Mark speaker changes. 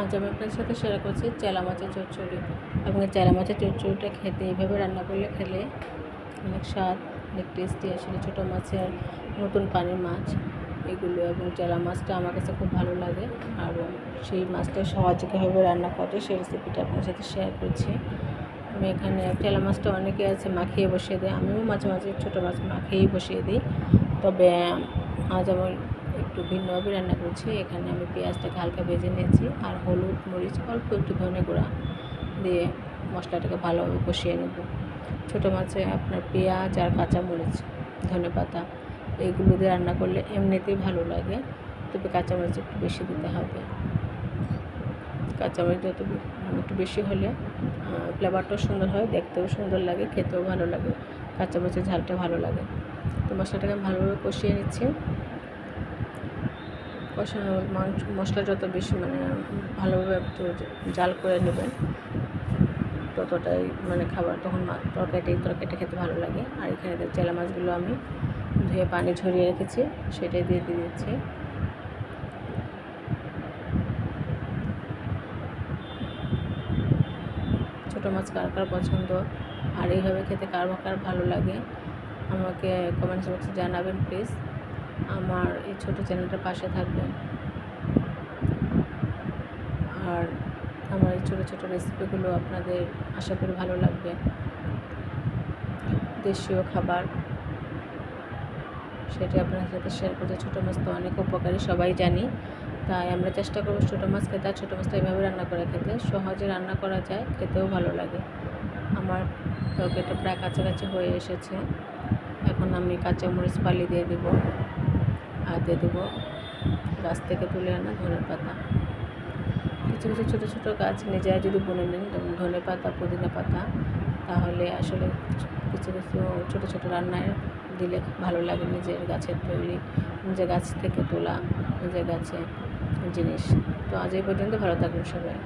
Speaker 1: আজ আমি আপনার সাথে শেয়ার করছি চেলা মাছের চচ্চড়ি। এবং চেলা মাছের চচ্চড়িটা খেতে এইভাবে রান্না করলে খেলে অনেক স্বাদ, অনেক টেস্টি আসলে ছোটো মাছের নতুন পানির মাছ এগুলো এবং চেলা মাছটা আমার কাছে খুব ভালো লাগে। আর সেই মাছটা সহজে কীভাবে রান্না করে সেই রেসিপিটা আপনার সাথে শেয়ার করছি। আমি এখানে চেলা মাছটা অনেকে আছে মাখিয়ে বসিয়ে দেয়। আমিও মাঝে মাঝে ছোটো মাছ মাখিয়েই বসিয়ে দিই। তবে আজ আমার একটু ভিন্নভাবে রান্না করছি। এখানে আমি পেঁয়াজটাকে হালকা ভেজে নিয়েছি আর হলুদ মরিচ, অল্প একটু ধনে গুঁড়া দিয়ে মশলাটাকে ভালোভাবে কষিয়ে নেব। ছোটো মাছে আপনার পেঁয়াজ আর কাঁচা মরিচ ধনে পাতা এইগুলো দিয়ে রান্না করলে এমনিতেই ভালো লাগে, তবে কাঁচামরিচ একটু বেশি দিতে হবে। কাঁচামরিচ যত একটু বেশি হলে ফ্লেভারটাও সুন্দর হয়, দেখতেও সুন্দর লাগে, খেতেও ভালো লাগে, কাঁচামরিচের ঝালটা ভালো লাগে। তো মশলাটাকে ভালোভাবে কষিয়ে নিচ্ছি। কষানো মাংস, মশলা যত বেশি মানে ভালোভাবে একটু জাল করে নেবেন, ততটাই মানে খাবার তখন মা- তরকারিটা খেতে ভালো লাগে। আর এখানে চেলা মাছগুলো আমি ধুয়ে পানি ঝরিয়ে রেখেছি, সেটাই দিয়ে দিয়ে দিচ্ছি ছোটো মাছ কার কার পছন্দ? আর এইভাবে খেতে কার কার ভালো লাগে? আমাকে কমেন্টস বক্সে জানাবেন প্লিজ আমার এই ছোটো চ্যানেলটার পাশে থাকবেন। আর আমার এই ছোটো ছোটো রেসিপিগুলো আপনাদের আশা করি ভালো লাগবে। দেশীয় খাবার, সেটা আপনার সাথে শেয়ার করতে ছোটো মাছ তো অনেক উপকারী, সবাই জানি। তাই আমরা চেষ্টা করব ছোটো মাছ খেতে, আর ছোটো মাছটা এইভাবে রান্না করে খেতে। সহজে রান্না করা যায়, খেতেও ভালো লাগে। আমার তরকারিটা প্রায় কাছাকাছি হয়ে এসেছে। এখন আমি কাঁচা মরিচ পালি দিয়ে দেবো। আর দিয়ে দেবো গাছ থেকে তুলে আনা ধনে পাতা। কিছু কিছু ছোটো ছোটো গাছ নিজেরা যদি বুনে নেন যেমন ধনে পাতা, পুদিনা পাতা, তাহলে আসলে কিছু কিছু ছোটো ছোটো রান্নায় দিলে ভালো লাগে নিজের গাছের তৈরি, নিজের গাছ থেকে তোলা, নিজের গাছে জিনিস। তো আজ এই পর্যন্ত ভালো থাকবেন সবাই।